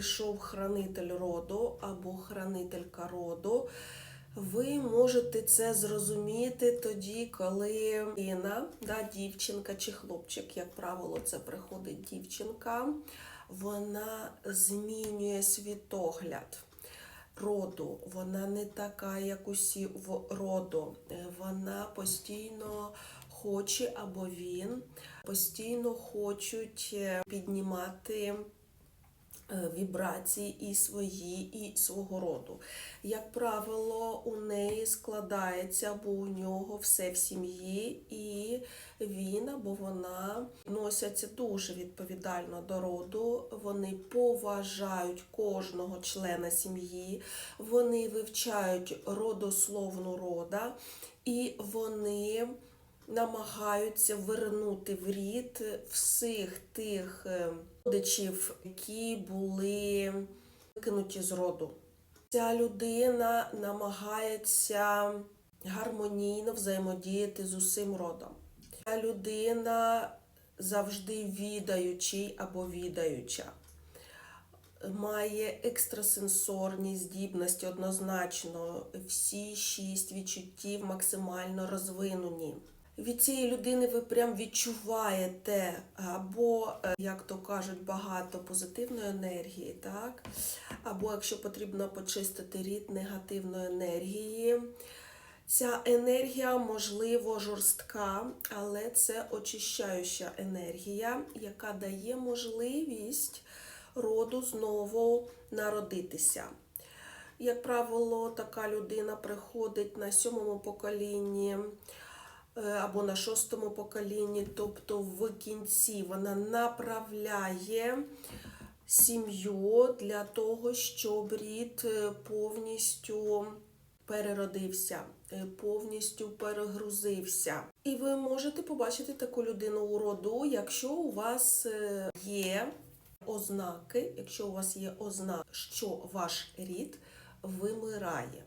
прийшов хранитель роду або хранителька роду, ви можете це зрозуміти тоді, коли дитина, да, дівчинка чи хлопчик, як правило, це приходить дівчинка, вона змінює світогляд роду. Вона не така, як усі в роду. Вона постійно хоче або він постійно хочуть е, піднімати вібрації і свої, і свого роду. Як правило, у неї складається або у нього все в сім'ї, і він або вона носяться дуже відповідально до роду. Вони поважають кожного члена сім'ї, вони вивчають родословну рода, і вони намагаються вернути в рід всіх тих е, родичів, які були викинуті з роду. Ця людина намагається гармонійно взаємодіяти з усім родом. Ця людина завжди відаючий або відаюча. Має екстрасенсорні здібності однозначно, всі шість відчуттів максимально розвинені. Від цієї людини ви прям відчуваєте або, е, як то кажуть, багато позитивної енергії, так? Або якщо потрібно почистити рід негативної енергії. Ця енергія, можливо, жорстка, але це очищаюча енергія, яка дає можливість роду знову народитися. Як правило, така людина приходить на сьомому поколінні або на шостому поколінні, тобто в кінці вона направляє сім'ю для того, щоб рід е, повністю переродився, е, повністю перегрузився. І ви можете побачити таку людину у роду, якщо у вас е, є ознаки, якщо у вас є ознаки, що ваш рід вимирає.